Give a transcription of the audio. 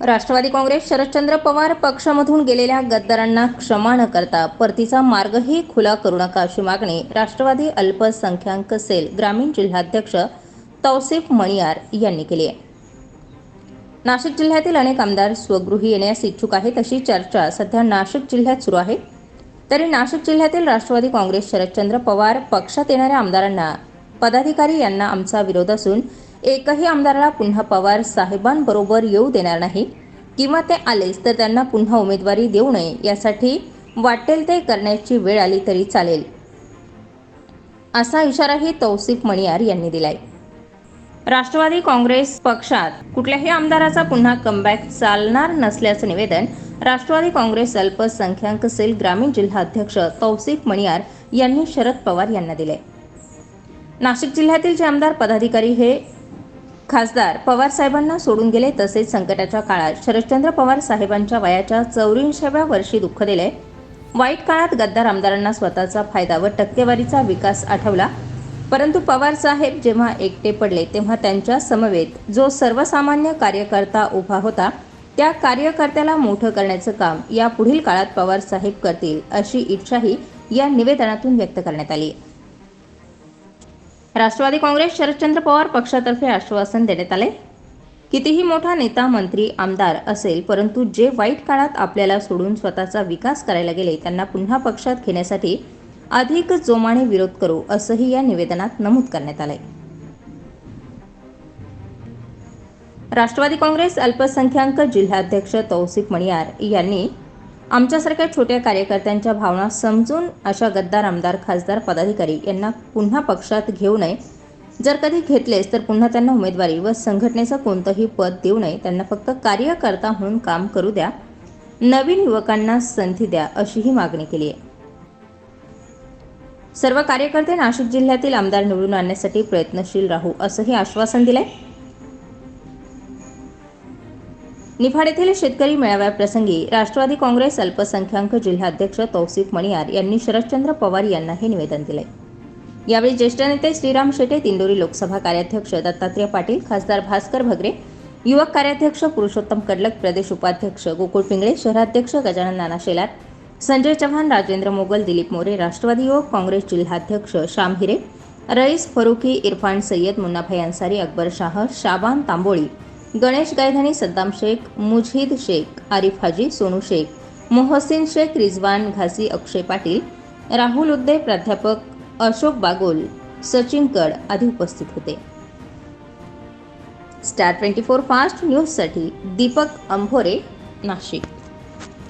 राष्ट्रवादी काँग्रेस शरदचंद्र पवार पक्षामधून गेलेल्या गद्दारांना क्षमा न करता परतीचा मार्गही खुला करू नका अशी मागणी राष्ट्रवादी अल्पसंख्याक सेल ग्रामीण जिल्हाध्यक्ष तौसिफ मणियार यांनी केली आहे. नाशिक जिल्ह्यातील अनेक आमदार स्वगृही येण्यास इच्छुक आहेत अशी चर्चा सध्या नाशिक जिल्ह्यात सुरू आहे. तरी नाशिक जिल्ह्यातील राष्ट्रवादी काँग्रेस शरदचंद्र पवार पक्षात येणाऱ्या आमदारांना पदाधिकारी यांना आमचा विरोध असून एकही आमदाराला पुन्हा पवार साहेबांबरोबर येऊ देणार नाही. किंवा ते आलेच तर त्यांना पुन्हा उमेदवारी देऊ नये यासाठी वाटेल ते करण्याची वेळ आली तरी चालेल. असा इशाराही तौसिफ मणियार यांनी दिलाय. राष्ट्रवादी काँग्रेस पक्षात कुठल्याही आमदाराचा पुन्हा कमबॅक चालणार नसल्याचं निवेदन राष्ट्रवादी काँग्रेस अल्पसंख्याक सेल ग्रामीण जिल्हाध्यक्ष तौसिफ मणियार यांनी शरद पवार यांना दिले नाशिक जिल्ह्यातील जे आमदार पदाधिकारी हे खासदार पवार साहेबांना सोडून गेले तसेच संकटाच्या काळात शरदचंद्र पवार साहेबांच्या वयाच्या चौऱ्याऐंशीव्या वर्षी दुःख दिले. वाईट काळात गद्दार आमदारांना स्वतःचा फायदा व टक्केवारीचा विकास आठवला. परंतु पवार साहेब जेव्हा एकटे पडले तेव्हा त्यांच्या समवेत जो सर्वसामान्य कार्यकर्ता उभा होता त्या कार्यकर्त्याला मोठं करण्याचं काम या पुढील काळात पवार साहेब करतील अशी इच्छाही या निवेदनातून व्यक्त करण्यात आली. राष्ट्रवादी काँग्रेस शरदचंद्र पवार पक्षातर्फे आश्वासन देण्यात आले. कितीही मोठा नेता मंत्री आमदार असेल परंतु जे वाईट काळात आपल्याला सोडून स्वतःचा विकास करायला गेले त्यांना पुन्हा पक्षात घेण्यासाठी अधिक जोमाने विरोध करू असंही या निवेदनात नमूद करण्यात आलंय. राष्ट्रवादी काँग्रेस अल्पसंख्याक जिल्हाध्यक्ष तौसिफ मणियार यांनी आमच्यासारख्या छोट्या कार्यकर्त्यांच्या भावना समजून अशा गद्दार आमदार खासदार पदाधिकारी यांना पुन्हा पक्षात घेऊ नये. जर कधी घेतलेच तर पुन्हा त्यांना उमेदवारी व संघटनेचं कोणतंही पद देऊ नये. त्यांना फक्त कार्यकर्ता म्हणून काम करू द्या. नवीन युवकांना संधी द्या अशीही मागणी केली आहे. सर्व कार्यकर्ते नाशिक जिल्ह्यातील आमदार निवडून आणण्यासाठी प्रयत्नशील राहू असंही आश्वासन दिलंय. निफाड येथील शेतकरी मेळाव्याप्रसंगी राष्ट्रवादी काँग्रेस अल्पसंख्याक जिल्हाध्यक्ष तौसिफ मणियार यांनी शरदचंद्र पवार यांना हे निवेदन दिले. यावेळी ज्येष्ठ नेते श्रीराम शेटे दिंडोरी लोकसभा कार्याध्यक्ष दत्तात्रय पाटील खासदार भास्कर भगरे युवक कार्याध्यक्ष पुरुषोत्तम कडलक प्रदेश उपाध्यक्ष गोकुळ पिंगळे शहराध्यक्ष गजानन नाना शेलार संजय चव्हाण राजेंद्र मोगल दिलीप मोरे राष्ट्रवादी युवक काँग्रेस जिल्हाध्यक्ष श्याम हिरे रईस फरुखी इरफान सय्यद मुन्नाभाई अन्सारी अकबर शाह शाबान तांबोळी गणेश गायधानी सद्दाम शेख मुझहिद शेख आरिफ हाजी सोनू शेख मोहसिन शेख रिजवान घासी अक्षय पाटील राहुल उद्दे प्राध्यापक अशोक बागोल सचिन कड आदी उपस्थित होते. स्टार ट्वेंटी फोर फास्ट न्यूजसाठी दीपक अंभोरे नाशिक.